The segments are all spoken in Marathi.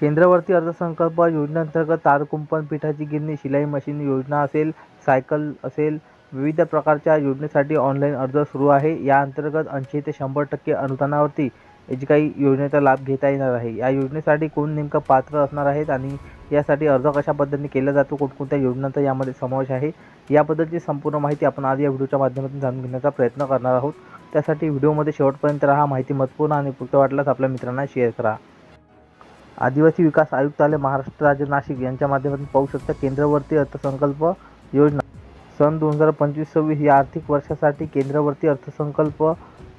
केंद्रावरती अर्थसंकल्प योजनेअंतर्गत तारकुंपण पिठाची गिरणी शिलाई मशीन योजना असेल सायकल असेल विविध प्रकारच्या योजनेसाठी ऑनलाईन अर्ज सुरू आहे. या अंतर्गत ऐंशी ते शंभर टक्के अनुदानावरती जी काही योजनेचा लाभ घेता येणार आहे. या योजनेसाठी कोण नेमकं पात्र असणार आहेत आणि यासाठी अर्ज कशा पद्धतीने केला जातो कोणकोणत्या योजनांचा यामध्ये समावेश आहे याबद्दलची संपूर्ण माहिती आपण आज या व्हिडिओच्या माध्यमातून जाणून घेण्याचा प्रयत्न करणार आहोत. त्यासाठी व्हिडिओमध्ये शेवटपर्यंत राहा माहिती महत्त्वपूर्ण आणि पुढचं वाटल्यास आपल्या मित्रांना शेअर करा. आदिवासी विकास आयुक्तालय महाराष्ट्र राज्य नाशिक यांच्या माध्यमातून पाहू शकता केंद्रवर्ती अर्थसंकल्प योजना. सन दोन हजार पंचवीस सव्वीस या आर्थिक वर्षासाठी केंद्रवर्ती अर्थसंकल्प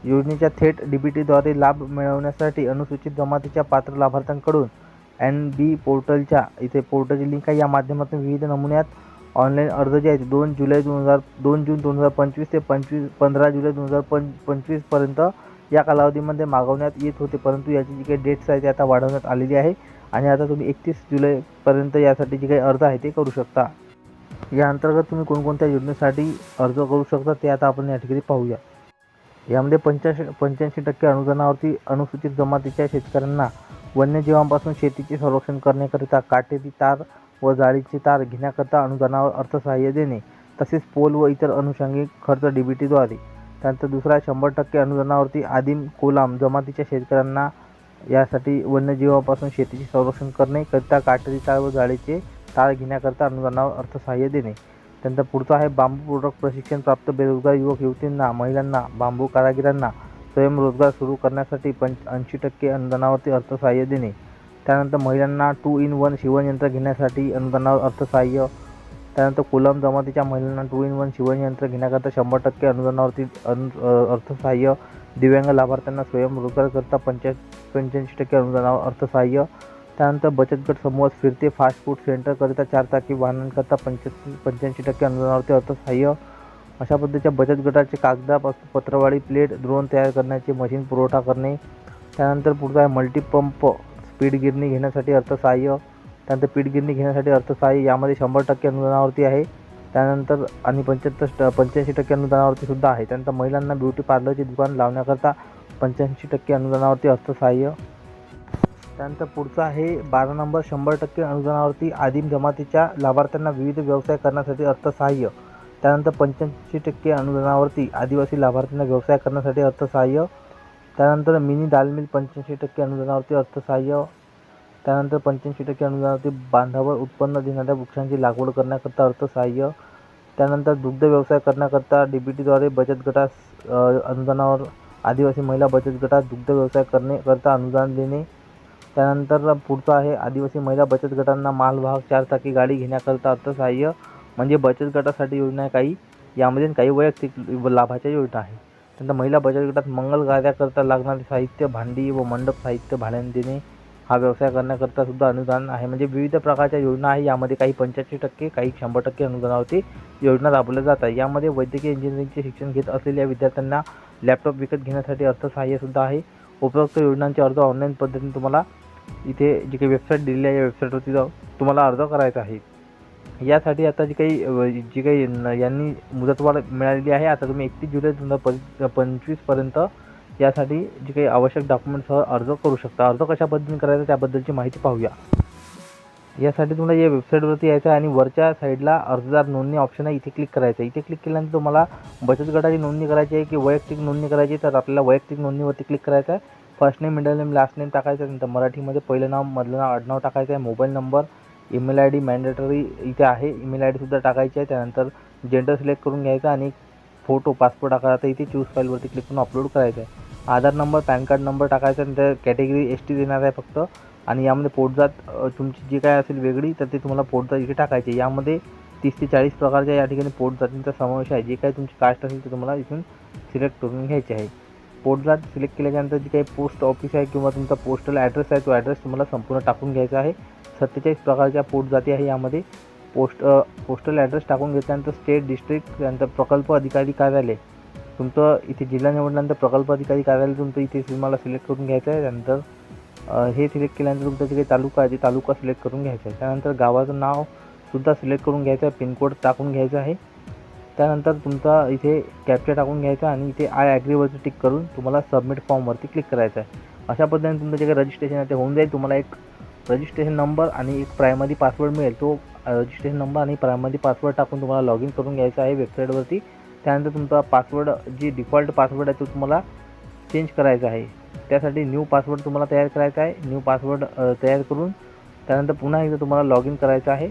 योजनेच्या थेट डी बी टीद्वारे लाभ मिळवण्यासाठी अनुसूचित जमातीच्या पात्र लाभार्थ्यांकडून एन बी पोर्टलच्या इथे पोर्टलची लिंक आहे या माध्यमातून विविध नमुन्यात ऑनलाईन अर्ज जे आहेत दोन जुलै दोन हजार दोन जून दोन हजार पंचवीस ते पंचवीस पंधरा जुलै दोन हजार पं पंचवीसपर्यंत या कालावधीमध्ये मागवण्यात येत होते. परंतु याची जी काही डेट्स आहे ती आता वाढवण्यात आलेली आहे. आणि आता तुम्ही एकतीस जुलैपर्यंत यासाठी जे काही अर्ज आहे ते करू शकता. या अंतर्गत तुम्ही कोणकोणत्या योजनेसाठी अर्ज करू शकता ते आता आपण या ठिकाणी पाहूया. यामध्ये पंच्याऐंशी पंच्याऐंशी टक्के अनुदानावरती अनुसूचित जमातीच्या शेतकऱ्यांना वन्यजीवांपासून शेतीचे संरक्षण करण्याकरिता काटेरी तार व जाळीचे तार घेण्याकरिता अनुदानावर अर्थसहाय्य देणे तसेच पोल व इतर अनुषंगिक खर्च डी बी टीद्वारे त्यानंतर दुसरा शंभर टक्के अनुदानावरती आदिम कोलाम जमातीच्या शेतकऱ्यांना यासाठी वन्यजीवापासून शेतीचे संरक्षण करणे करता काटेरी तार व जाळीचे तार घेण्याकरिता अनुदानावर अर्थसहाय्य देणे. त्यानंतर पुढचं आहे बांबू प्रोडक्ट प्रशिक्षण प्राप्त बेरोजगार युवक युवतींना महिलांना बांबू कारागिरांना स्वयंरोजगार सुरू करण्यासाठी पंच ऐंशी टक्के अनुदानावरती अर्थसहाय्य देणे. त्यानंतर महिलांना टू इन वन शिवणयंत्र घेण्यासाठी अनुदानावर अर्थसहाय्य त्यानंतर कोलम जमातीच्या महिलांना टू इन वन शिवणयंत्र घेण्याकरता शंभर टक्के अनुदानावरती अनु अर्थसहाय्य दिव्यांग लाभार्थ्यांना स्वयंरोजगारकरता पंच्या पंच्याऐंशी टक्के अनुदानावर अर्थसहाय्य. त्यानंतर बचत गट समूहात फिरते फास्ट फूड सेंटरकरिता चार चाकी वाहनांकरता पंच्या पंच्याऐंशी टक्के अनुदानावरती अर्थसहाय्य. अशा पद्धतीच्या बचत गटाचे कागदापासून पत्रवाळी प्लेट ड्रोन तयार करण्याचे मशीन पुरवठा करणे. त्यानंतर पुढचा आहे मल्टीपंप स्पीड गिरणी घेण्यासाठी अर्थसहाय्य. त्यानंतर पीठ गिरणी घेण्यासाठी अर्थसहाय्य यामध्ये शंभर टक्के अनुदानावरती आहे. त्यानंतर आणि पंच्याहत्तर पंच्याऐंशी टक्के अनुदानावरती सुद्धा आहे. त्यानंतर महिलांना ब्युटी पार्लरचे दुकान लावण्याकरता पंच्याऐंशी टक्के अनुदानावरती अर्थसहाय्य. त्यानंतर पुढचं आहे बारा नंबर शंभर टक्के अनुदानावरती आदिम जमातीच्या लाभार्थ्यांना विविध व्यवसाय करण्यासाठी अर्थसहाय्य. त्यानंतर पंच्याऐंशी टक्के अनुदानावरती आदिवासी लाभार्थ्यांना व्यवसाय करण्यासाठी अर्थसहाय्य. त्यानंतर मिनी दाल मिल पंच्याऐंशी टक्के अनुदानावरती अर्थसहाय्य. त्यानंतर पंच्याऐंशी टक्के अनुदानावरती बांधावर उत्पन्न देणाऱ्या वृक्षांची लागवड करण्याकरता अर्थसहाय्य त्यानंतर दुग्ध व्यवसाय करण्याकरता डी बी टीद्वारे बचत गटास अनुदानावर आदिवासी महिला बचत गटात दुग्ध व्यवसाय करण्याकरता अनुदान देणे. त्यानंतर पुढचं आहे आदिवासी महिला बचत गटांना मालवाहक चारचाकी गाडी घेण्याकरता अर्थसहाय्य म्हणजे बचत गटासाठी योजना आहे काही यामध्ये काही वैयक्तिक लाभाच्या योजना आहे त्यानंतर महिला बचत गटात मंगल कार्याकरता लागणारे साहित्य भांडी व मंडप साहित्य भाड्याने देणे. हा व्यवसाय करण्याकरता सुद्धा अनुदान आहे. म्हणजे विविध प्रकारच्या योजना आहे. यामध्ये काही पंच्याऐंशी टक्के काही शंभर टक्के अनुदानावरती योजना राबवल्या जातात. यामध्ये वैद्यकीय इंजिनिअरिंगचे शिक्षण घेत असलेल्या विद्यार्थ्यांना लॅपटॉप विकत घेण्यासाठी अर्थसहाय्यसुद्धा आहे. उपरोक्त योजनांचे अर्ज ऑनलाईन पद्धतीने तुम्हाला इथे जी काही वेबसाईट दिलेली आहे या वेबसाईटवरती जाऊन तुम्हाला अर्ज करायचा आहे. यासाठी आता जी काही जी काही न- यांनी मुदतवाढ मिळालेली आहे आता तुम्ही एकतीस जुलै दोन हजार पं पंचवीसपर्यंत यासाठी जे काही आवश्यक डॉक्युमेंटसह अर्ज करू शकता. अर्ज कशा पद्धतीने करायचा त्याबद्दलची माहिती पाहूया. यासाठी तुम्हाला या वेबसाईटवरती यायचं आहे आणि वरच्या साईडला अर्जदार नोंदणी ऑप्शन आहे. इथे क्लिक करायचं आहे. इथे क्लिक केल्यानंतर तुम्हाला बचत गटाची नोंदणी करायची आहे की वैयक्तिक नोंदणी करायची आहे. तर आपल्याला वैयक्तिक नोंदणीवरती क्लिक करायचं आहे. First name middle name last name टाकायचं आहे. नंतर मराठीमध्ये पहिलं नाव मधलं नाव आडनाव टाकायचं आहे. Mobile number email I D mandatory इथे आहे. ईमेल आय डीसुद्धा टाकायची आहे. त्यानंतर जेंडर सिलेक्ट करून घ्यायचा आणि फोटो पासपोर्ट टाकायचा इथे चूज फाईलवरती क्लिक करून अपलोड करायचं आहे. Aadhaar number PAN card number टाकायचा आणि त्या कॅटेगरी एस टी देणार आहे फक्त. आणि यामध्ये पोटजात तुमची जी काय असेल वेगळी तर ते तुम्हाला पोटजात इथे टाकायची यामध्ये तीस ते चाळीस प्रकारच्या या ठिकाणी पोटजातींचा समावेश आहे. जे काही तुमची कास्ट असेल ते तुम्हाला इथून सिलेक्ट करून घ्यायचे आहे. पोटजात सिलेक्ट केल्याच्यानंतर जी काही पोस्ट ऑफिस आहे किंवा तुमचा पोस्टल ॲड्रेस आहे तो ॲड्रेस तुम्हाला संपूर्ण टाकून घ्यायचा आहे. सत्तेचाळीस प्रकारच्या पोटजाती आहे यामध्ये. पोस्ट पोस्टल ॲड्रेस टाकून घेतल्यानंतर स्टेट डिस्ट्रिक्ट त्यानंतर प्रकल्प अधिकारी कार्यालय. तुमचं इथे जिल्हा निवडल्यानंतर प्रकल्प अधिकारी कार्यालय तुमचं इथे तुम्हाला सिलेक्ट करून घ्यायचं आहे. त्यानंतर हे सिलेक्ट केल्यानंतर तुमचं जे काही तालुका आहे ते तालुका सिलेक्ट करून घ्यायचा आहे. त्यानंतर गावाचं नाव सुद्धा सिलेक्ट करून घ्यायचं आहे. पिनकोड टाकून घ्यायचं आहे. त्यानंतर तुमचा इथे कॅप्चर टाकून घ्यायचा आणि इथे आय ॲग्रीवरती टिक करून तुम्हाला सबमिट फॉर्मवरती क्लिक करायचं आहे. अशा पद्धतीने तुमचं जे काही रजिस्ट्रेशन आहे ते होऊन जाईल. तुम्हाला एक रजिस्ट्रेशन नंबर आणि एक प्रायमरी पासवर्ड मिळेल. तो रजिस्ट्रेशन नंबर आणि प्रायमरी पासवर्ड टाकून तुम्हाला लॉग इन करून घ्यायचा आहे वेबसाईटवरती त्यानंतर तुमचा पासवर्ड जी डिफॉल्ट पासवर्ड आहे तो तुम्हाला चेंज करायचा आहे. त्यासाठी न्यू पासवर्ड तुम्हाला तयार करायचा आहे. न्यू पासवर्ड तयार करून त्यानंतर पुन्हा एकदा तुम्हाला लॉग इन करायचं आहे.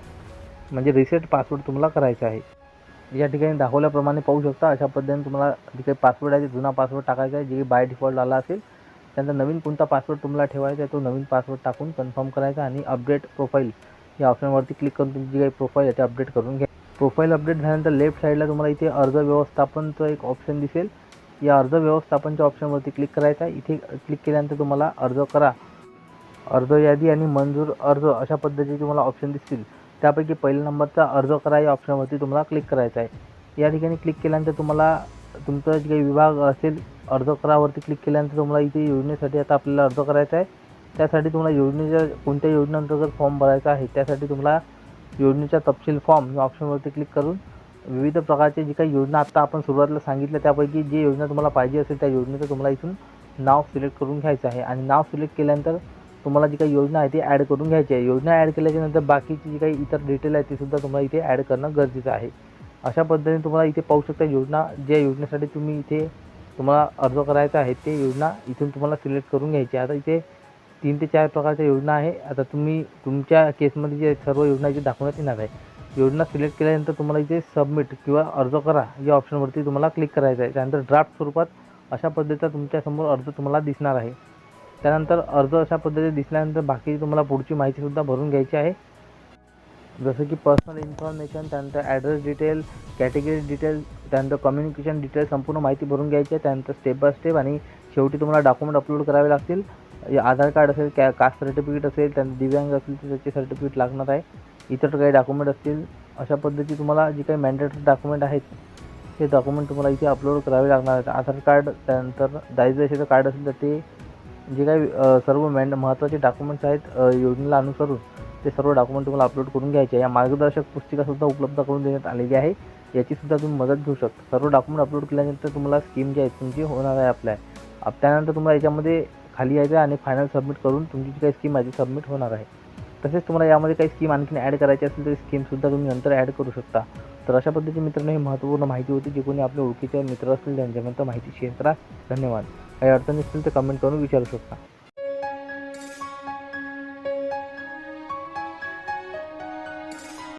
म्हणजे रिसेट पासवर्ड तुम्हाला करायचा आहे. या ठिकाणी दाखवल्याप्रमाणे पाहू शकता अशा पद्धतीने तुम्हाला जे काही पासवर्ड आहे ते जुना पासवर्ड टाकायचा आहे जे बाय डिफॉल्ट आला असेल त्यानंतर नवीन कोणता पासवर्ड तुम्हाला ठेवायचा आहे तो नवीन पासवर्ड टाकून कन्फर्म करायचा आणि अपडेट प्रोफाईल या ऑप्शनवरती क्लिक करून तुमची जी काही प्रोफाईल आहे ते अपडेट करून घ्या. प्रोफाईल अपडेट झाल्यानंतर लेफ्ट साईडला तुम्हाला इथे अर्ज व्यवस्थापनचं एक ऑप्शन दिसेल. या अर्ज व्यवस्थापनच्या ऑप्शनवरती क्लिक करायचा आहे. इथे क्लिक केल्यानंतर तुम्हाला अर्ज करा. अर्ज यादी आणि मंजूर अर्ज अशा पद्धतीचे तुम्हाला ऑप्शन दिसतील. त्यापैकी पहिल्या नंबरचा अर्ज करा या ऑप्शनवरती तुम्हाला क्लिक करायचा आहे. या ठिकाणी क्लिक केल्यानंतर तुम्हाला तुमचा जे काही विभाग असेल अर्ज करावरती क्लिक केल्यानंतर तुम्हाला इथे योजनेसाठी आता आपल्याला अर्ज करायचा आहे. त्यासाठी तुम्हाला योजनेच्या कोणत्या योजनेअंतर्गत फॉर्म भरायचा आहे त्यासाठी तुम्हाला योजनेचा तपशील फॉर्म या ऑप्शनवरती क्लिक करून विविध प्रकारचे जी काही योजना आत्ता आपण सुरुवातीला सांगितलं त्यापैकी जी योजना तुम्हाला पाहिजे असेल त्या योजनेचं तुम्हाला इथून नाव सिलेक्ट करून घ्यायचं आहे. आणि नाव सिलेक्ट केल्यानंतर तुम्हाला जी काही योजना आहे ती ॲड करून घ्यायची आहे. योजना ॲड केल्याच्यानंतर बाकीची जी काही इतर डिटेल आहे ती सुद्धा तुम्हाला इथे ॲड करणं गरजेचं आहे. अशा पद्धतीने तुम्हाला इथे पाहू शकता योजना ज्या योजनेसाठी तुम्ही इथे तुम्हाला अर्ज करायचा आहे ते योजना इथून तुम्हाला सिलेक्ट करून घ्यायची आहे. आता इथे तीन ते चार प्रकारच्या योजना आहे. आता तुम्ही तुमच्या केसमध्ये जे सर्व योजना इथे दाखवण्यात येणार आहे योजना सिलेक्ट केल्यानंतर तुम्हाला इथे सबमिट किंवा अर्ज करा या ऑप्शनवरती तुम्हाला क्लिक करायचं आहे. त्यानंतर ड्राफ्ट स्वरूपात अशा पद्धतीचा तुमच्यासमोर अर्ज तुम्हाला दिसणार आहे. त्यानंतर अर्ज अशा पद्धतीने दिसल्यानंतर बाकीची तुम्हाला पुढची माहितीसुद्धा भरून घ्यायची आहे. जसं की पर्सनल इन्फॉर्मेशन त्यानंतर ॲड्रेस डिटेल कॅटेगरी डिटेल त्यानंतर कम्युनिकेशन डिटेल संपूर्ण माहिती भरून घ्यायची आहे. त्यानंतर स्टेप बाय स्टेप आणि शेवटी तुम्हाला डॉक्युमेंट अपलोड करावे लागतील. आधार कार्ड असेल कॅ कास्ट सर्टिफिकेट असेल त्यानंतर दिव्यांग असेल तर त्याचे सर्टिफिकेट लागणार आहे. इतर काही डॉक्युमेंट असतील अशा पद्धती तुम्हाला जी काही मॅन्डेटरी डॉक्युमेंट आहेत ते डॉक्युमेंट तुम्हाला इथे अपलोड करावे लागणार आहेत. आधार कार्ड त्यानंतर दारिद्र्य कार्ड असेल तर ते जे काही सर्व मॅन महत्त्वाचे डॉक्युमेंट्स आहेत योजनेला अनुसरून ते सर्व डॉक्युमेंट तुम्हाला अपलोड करून घ्यायचे या मार्गदर्शक पुस्तिकासुद्धा उपलब्ध करून देण्यात आलेली आहे. याचीसुद्धा तुम्ही मदत घेऊ शकता. सर्व डॉक्युमेंट अपलोड केल्यानंतर तुम्हाला स्कीम जी आहे तुमची होणार आहे अप्लाय त्यानंतर तुम्हाला याच्यामध्ये खाली यायचं आहे आणि फायनल सबमिट करून तुमची जी काही स्कीम आहे ती सबमिट होणार आहे. तसेच तुम्हाला यामध्ये काही स्कीम आणखीन ॲड करायची असेल तर स्कीमसुद्धा तुम्ही नंतर ॲड करू शकता. तर अशा पद्धतीने मित्रांनो ही महत्त्वपूर्ण माहिती होती जे कोणी आपल्या ओळखीचे मित्र असतील त्यांच्यापर्यंत माहिती शेअर करा. धन्यवाद. काही अडचणी असतील तर कमेंट करून विचारू शकता.